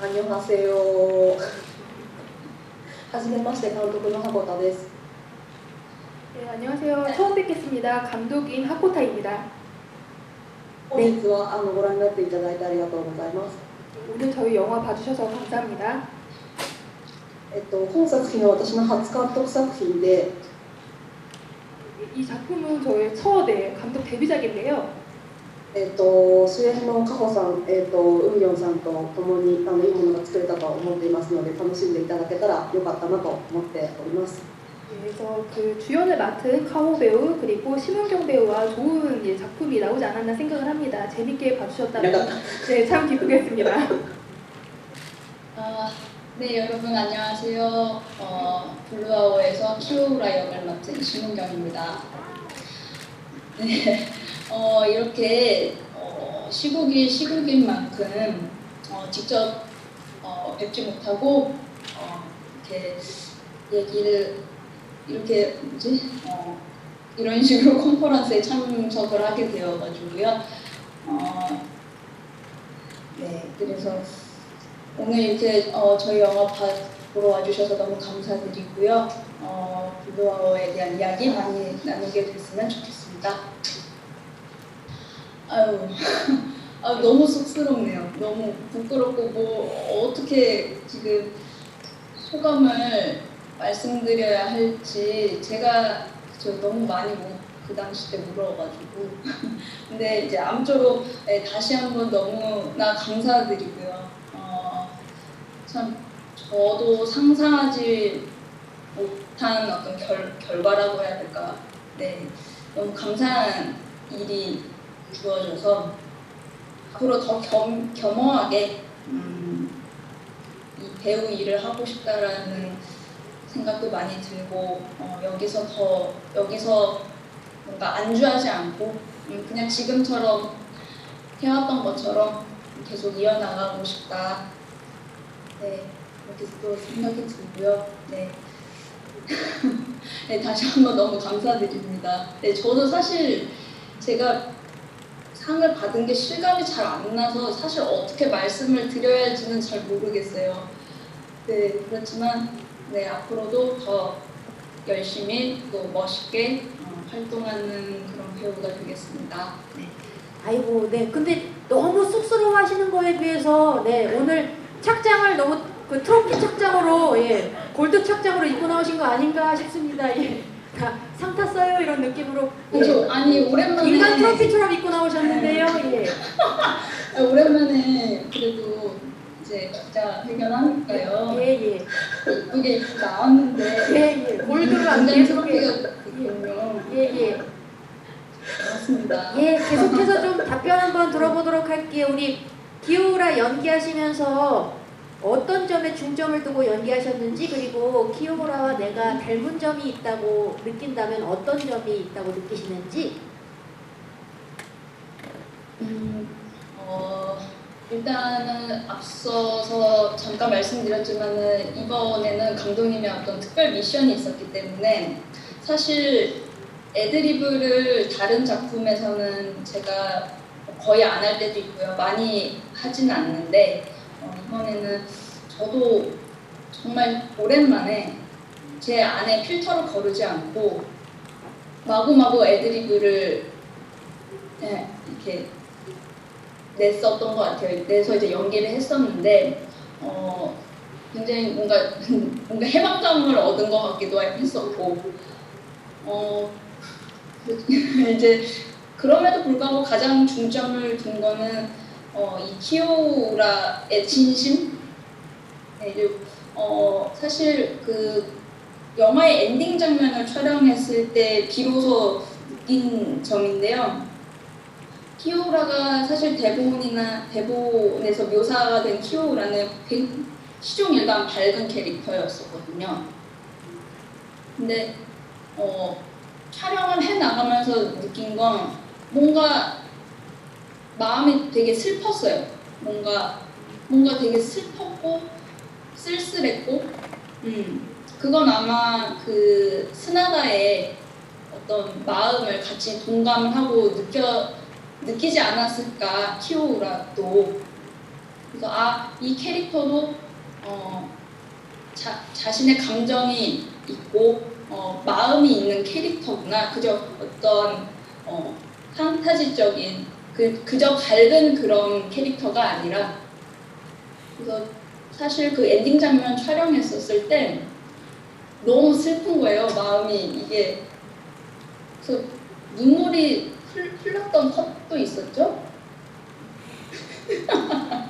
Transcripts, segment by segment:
アンニョンハセヨはじめまして監督の箱田です 네, 안녕하세요. 처음 뵙겠습니다. 감독인 하코타입니다. 本日はあのご覧になっていただいてありがとうございます 오늘 저희 영화 봐주셔서 감사합니다. えっと本作品は私の初監督作品で 이 작품은 저의 첫 네, 감독 데뷔작인데요. えっと主演のカホさん、えっとウンヨンさんと共にあのいいものが作れたと思っていますので楽しんでいただけたらよかったなと思っております 그래서 그 주연을 맡은 카호 배우 그리고 심은경 배우와 좋은 예, 작품이 나오지 않았나 생각을 합니다. 재밌게 봐주셨다면 네, 참 기쁘겠습니다. 아, 네 여러분 안녕하세요. 어, 블루아워에서 키우라 역을 맡은 심은경입니다. 네, 어, 이렇게 어, 시국이 시국인 만큼 어, 직접 어, 뵙지 못하고 어, 이렇게 얘기를 이렇게 뭐지? 어, 이런 식으로 컨퍼런스에 참석을 하게 되어가지고요. 어, 네, 그래서 오늘 이렇게 어, 저희 영화 봐- 보러 와주셔서 너무 감사드리고요. 어, 블루아워에 대한 이야기 많이 나누게 됐으면 좋겠습니다. 아유, 아, 너무 쑥스럽네요. 너무 부끄럽고 뭐 어떻게 지금 소감을 말씀드려야 할지 제가 저 너무 많이 뭐, 그 당시 때 물어가지고 근데 이제 아무쪼록 네, 다시 한번 너무나 감사드리고요. 어, 참 저도 상상하지 못한 어떤 결, 결과라고 해야 될까. 네, 너무 감사한 일이 주어져서 앞으로 더 겸, 겸허하게 음, 이 배우 일을 하고 싶다라는 생각도 많이 들고 어, 여기서 더 여기서 뭔가 안주하지 않고 음, 그냥 지금처럼 해왔던 것처럼 계속 이어나가고 싶다. 네, 이렇게 또 생각이 들고요. 네. 네, 다시 한번 너무 감사드립니다. 네, 저도 사실 제가 상을 받은 게 실감이 잘 안 나서 사실 어떻게 말씀을 드려야 할지는 잘 모르겠어요. 네, 그렇지만 네, 앞으로도 더 열심히 또 멋있게 어, 활동하는 그런 배우가 되겠습니다. 네. 아이고, 네. 근데 너무 쑥스러워 하시는 거에 비해서 네 오늘 착장을 너무 그 트로피 착장으로 예 골드 착장으로 입고 나오신 거 아닌가 싶습니다. 예. 다 상 탔어요 이런 느낌으로 예. 저, 아니 오랜만에 인간 트로피처럼 입고 나오셨는데요. 예. 아, 오랜만에 그래도 이제 기자 회견하니까요. 예, 예. 이쁘게 입고 나왔는데 예, 예. 골드로 안 굉장히 예. 트로피가 있군요. 예, 예. 맞습니다. 예, 계속해서 좀 답변 한번 들어보도록 할게요. 우리 기호라 연기하시면서 어떤 점에 중점을 두고 연기하셨는지 그리고 키오라와 내가 닮은 점이 있다고 느낀다면 어떤 점이 있다고 느끼시는지 음, 어, 일단은 앞서서 잠깐 말씀드렸지만은 이번에는 감독님의 어떤 특별 미션이 있었기 때문에 사실 애드리브를 다른 작품에서는 제가 거의 안 할 때도 있고요. 많이 하지는 않는데 어, 이번에는 저도 정말 오랜만에 제 안에 필터를 거르지 않고 마구마구 애드리브를 네, 이렇게 냈었던 것 같아요. 내서 이제 연기를 했었는데 어, 굉장히 뭔가 뭔가 해방감을 얻은 것 같기도 했었고 어, 이제 그럼에도 불구하고 가장 중점을 둔 거는 어, 이 키오라의 진심. 네, 어, 사실 그 영화의 엔딩 장면을 촬영했을 때 비로소 느낀 점인데요. 키오라가 사실 대본이나 대본에서 묘사가 된 키오라는 굉- 시종일관 밝은 캐릭터였었거든요. 근데 어, 촬영을 해 나가면서 느낀 건 뭔가 마음이 되게 슬펐어요. 뭔가 뭔가 되게 슬펐고 쓸쓸했고, 음 그건 아마 그 스나다의 어떤 마음을 같이 동감을 하고 느껴 느끼지 않았을까 키오라도 그래서 아 이 캐릭터도 어, 자, 자신의 감정이 있고 어, 마음이 있는 캐릭터구나. 그저 어떤 어, 판타지적인 그, 그저 밝은 그런 캐릭터가 아니라 그래서 사실 그 엔딩 장면 촬영했었을 때 너무 슬픈 거예요. 마음이 이게 그래서 눈물이 흘, 흘렀던 컷도 있었죠.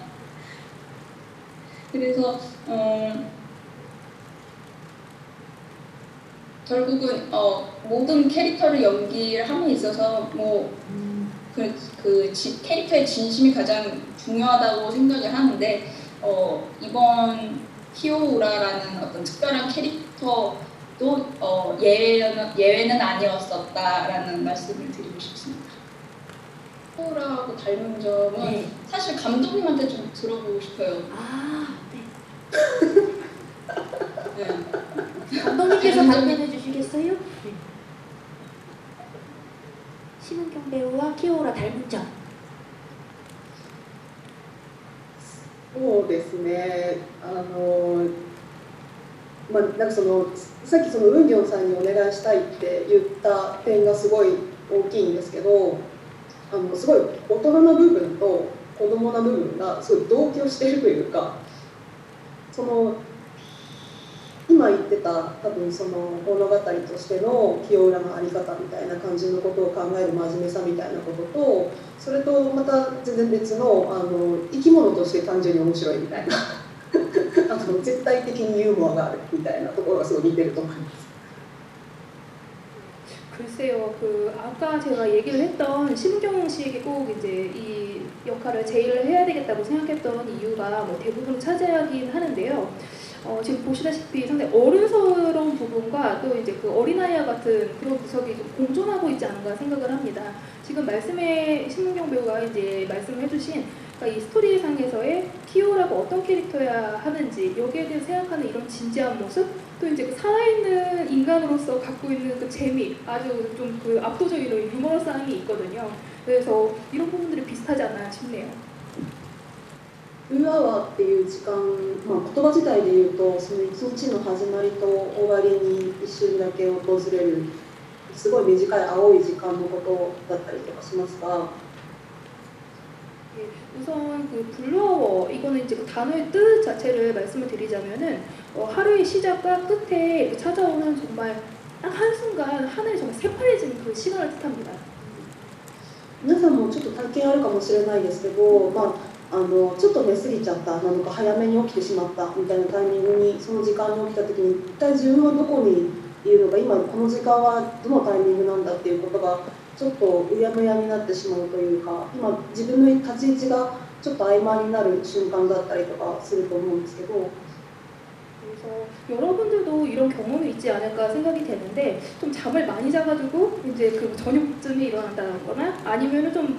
그래서 어, 결국은 어, 모든 캐릭터를 연기를 함에 있어서 뭐 그, 그 지- 캐릭터의 진심이 가장 중요하다고 생각을 하는데 어, 이번 히오우라라는 어떤 특별한 캐릭터도 어, 예외는, 예외는 아니었었다라는 말씀을 드리고 싶습니다. 히오우라하고 닮은 점은 네. 사실 감독님한테 좀 들어보고 싶어요. 아, 네. 네. 감독님께서 답변해 주시겠어요? 네. 배우와 키오라 닮은 점. そうですね、あのまあ、なんかそのさっきそのウンギョンさんにお願いしたいって言った点がすごい大きいんですけどあのすごい大人な部分と子供な部分がすごい同居しているというかその 今言ってた多分その物語としての清浦の在り方みたいな感じのことを考える真面目さみたいなこととそれとまた全然別のあの生き物として単純に面白いみたいなあの絶対的にユーモアがあるみたいなところがすごい似てると思います。 글쎄요, 그 아까 제가 얘기를 했던 심경 씨에게 꼭 이제 이 역할을 제의를 해야 되겠다고 생각했던 이유가 뭐 대부분 차지하긴 하는데요. 어, 지금 보시다시피 상당히 어른스러운 부분과 또 이제 그 어린아이와 같은 그런 구석이 좀 공존하고 있지 않은가 생각을 합니다. 지금 말씀에 신문경 배우가 이제 말씀을 해주신 그러니까 이 스토리상에서의 키오라가 어떤 캐릭터야 하는지 여기에 대해 생각하는 이런 진지한 모습 또 이제 그 살아있는 인간으로서 갖고 있는 그 재미 아주 좀 그 압도적인 유머러스함이 있거든요. 그래서 이런 부분들이 비슷하지 않나 싶네요. ルーアワーっていう時間、まあ、言葉自体で言うとその一日の始まりと終わりに一瞬だけ訪れるすごい短い青い時間のことだったりとかしますが 예, 우선 그 블루어워 이거는 이제 그 단어의 뜻 자체를 말씀을 드리자면은 어, 하루의 시작과 끝에 그 찾아오는 정말 딱 한순간 하늘이 정말 새파래지는 그 시간을 뜻합니다. 皆さんもちょっと体験あるかもしれないですけど、まあ、 あのちょっと寝過ぎちゃったなのか早めに起きてしまったみたいなタイミングにその時間に起きた時に一体自分はどこにいるのか今この時間はどのタイミングなんだっていうことがちょっとうやむやになってしまうというか今自分の立ち位置がちょっと曖昧になる瞬間だったりとかすると思うんですけど 그래서 여러분들도 이런 경험이 있지 않을까 생각이 되는데 좀 잠을 많이 자가지고 이제 그 저녁쯤에 일어난다거나 아니면은 좀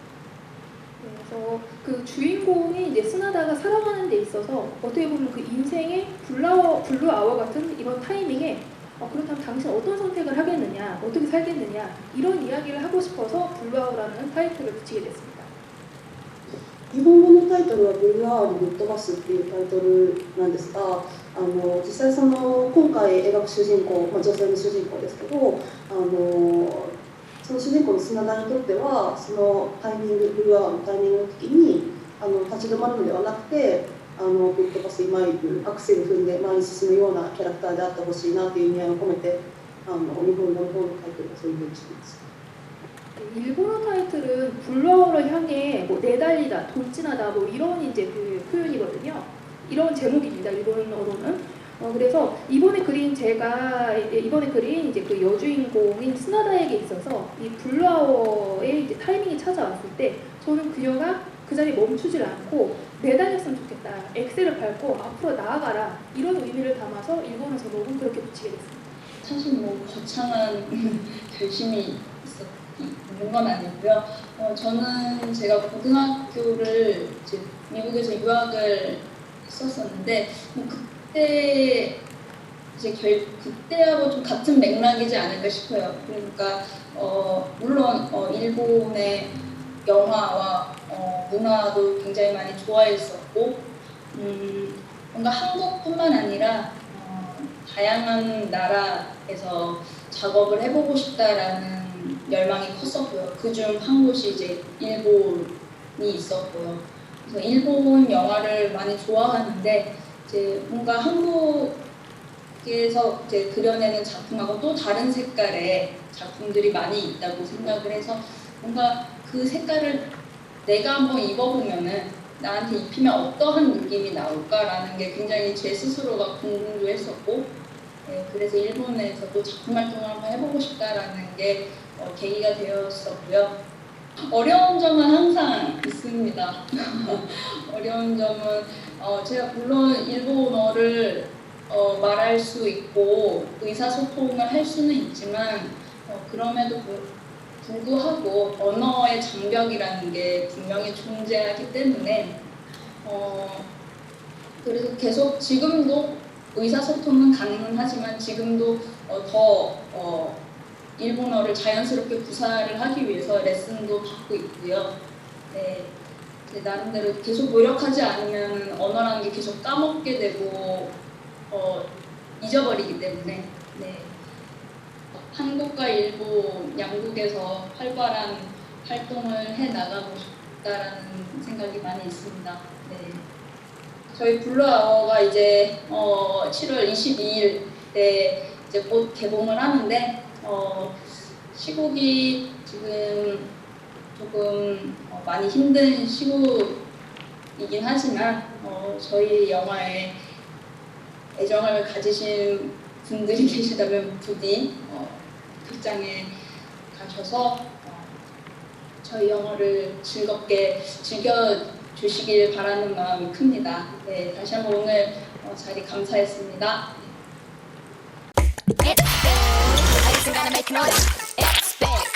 그래서 그 주인공이 이제 스나다가 살아가는 데 있어서 어떻게 보면 그 인생의 블루아워, 블루아워 같은 이런 타이밍에 어, 그렇다면 당신 어떤 선택을 하겠느냐, 어떻게 살겠느냐 이런 이야기를 하고 싶어서 블루아워라는 타이틀을 붙이게 됐습니다. 日本語のタイトルは「ブルーアワーにぶっ飛ばす」っていうタイトルなんですがあの実際その今回描く主人公、まあ、女性の主人公ですけどあの その主人公の砂田にとってはそのタイミングブルーアワーのタイミングの時にあの立ち止まるのではなくてあのぶっ飛ばす今いくアクセル踏んで前に進むようなキャラクターであってほしいなという意味合いを込めてあの日本語の方のタイトルはそういうふうにしています。 일본어 타이틀은 블루아워를 향해 뭐 내달리다, 돌진하다 뭐 이런 이제 그 표현이거든요. 이런 제목입니다. 일본어로는. 어, 그래서 이번에 그린 제가 이번에 그린 이제 그 여주인공인 스나다에게 있어서 이 블루아워의 이제 타이밍이 찾아왔을 때 저는 그녀가 그 자리에 멈추질 않고 내다녔으면 좋겠다. 엑셀을 밟고 앞으로 나아가라. 이런 의미를 담아서 일본에서 녹음 그렇게 붙이게 됐습니다. 사실 뭐 거창한 결심이 있었, 있는 건 아니고요. 어, 저는 제가 고등학교를 이제 미국에서 유학을 했었었는데 뭐 그 때 이제 결, 그때하고 좀 같은 맥락이지 않을까 싶어요. 그러니까 어, 물론 어, 일본의 영화와 어, 문화도 굉장히 많이 좋아했었고 음, 뭔가 한국뿐만 아니라 어, 다양한 나라에서 작업을 해보고 싶다라는 열망이 컸었고요. 그중 한 곳이 이제 일본이 있었고요. 그래서 일본 영화를 많이 좋아하는데 이제 뭔가 한국에서 이제 그려내는 작품하고 또 다른 색깔의 작품들이 많이 있다고 생각을 해서 뭔가 그 색깔을 내가 한번 입어보면은 나한테 입히면 어떠한 느낌이 나올까라는 게 굉장히 제 스스로가 궁금도 했었고 네, 그래서 일본에서도 작품 활동을 한번 해보고 싶다라는 게 어, 계기가 되었었고요. 어려운 점은 항상 있습니다. 어려운 점은 어, 제가 물론 일본어를 어, 말할 수 있고 의사소통을 할 수는 있지만 어, 그럼에도 불- 불구하고 언어의 장벽이라는 게 분명히 존재하기 때문에 어, 그래서 계속 지금도 의사소통은 가능하지만 지금도 어, 더 어, 일본어를 자연스럽게 구사를 하기 위해서 레슨도 받고 있고요. 네, 제 나름대로 계속 노력하지 않으면 언어라는 게 계속 까먹게 되고 어, 잊어버리기 때문에 네. 한국과 일본 양국에서 활발한 활동을 해 나가고 싶다라는 생각이 많이 있습니다. 네. 저희 블루아워가 이제 어, 7월 22일에 이제 곧 개봉을 하는데 어, 시국이 지금 조금 어, 많이 힘든 시국이긴 하지만 어, 저희 영화에 애정을 가지신 분들이 계시다면 부디 어, 극장에 가셔서 어, 저희 영화를 즐겁게 즐겨 주시길 바라는 마음이 큽니다. 네, 다시 한번 오늘 어, 자리 감사했습니다. It's big. I just gotta make noise. It's big.